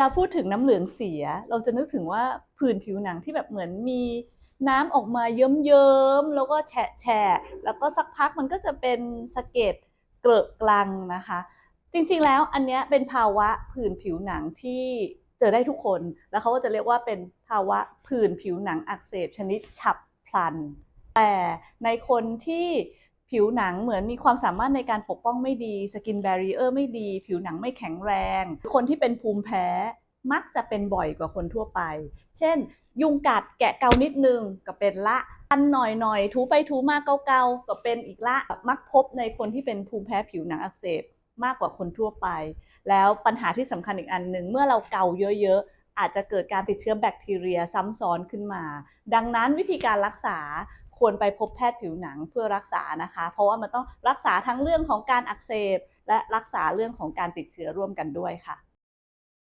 ลาพูดถึงน้ำเหลืองเสีย เราจะนึกถึงว่าผื่นผิวหนังที่แบบเหมือนมีน้ำออกมาเยิ้มๆแล้วก็แฉะแฉะแล้วก็สักพักมันก็จะเป็นสะเก็ดเกลอะกลังนะคะ จริงๆแล้วอันเนี้ยเป็นภาวะผื่นผิวหนังที่เจอได้ทุกคน แล้วเขาก็จะเรียกว่าเป็นภาวะผื่นผิวหนังอักเสบชนิดฉับพลัน แต่ในคนที่ ผิวหนังเหมือนมีความสามารถในการปกป้องไม่ดี สกินแบรีเออร์ไม่ดี ผิวหนังไม่แข็งแรง คนที่เป็นภูมิแพ้มักจะเป็นบ่อยกว่าคนทั่วไป เช่น ยุงกัดแกะเกานิดนึงก็เป็นละอันหน่อยหน่อยถูไปถูมาเกาๆก็เป็นอีกละ มักพบในคนที่เป็นภูมิแพ้ผิวหนังอักเสบมากกว่าคนทั่วไป แล้วปัญหาที่สำคัญอีกอันหนึ่งเมื่อเราเกาเยอะๆ อาจจะเกิดการติดเชื้อแบคทีเรียซ้ำซ้อนขึ้นมา ดังนั้นวิธีการรักษา ควรไปพบแพทย์ผิวหนังเพื่อรักษานะคะ เพราะว่ามันต้องรักษาทั้งเรื่องของการอักเสบ และรักษาเรื่องของการติดเชื้อร่วมกันด้วยค่ะ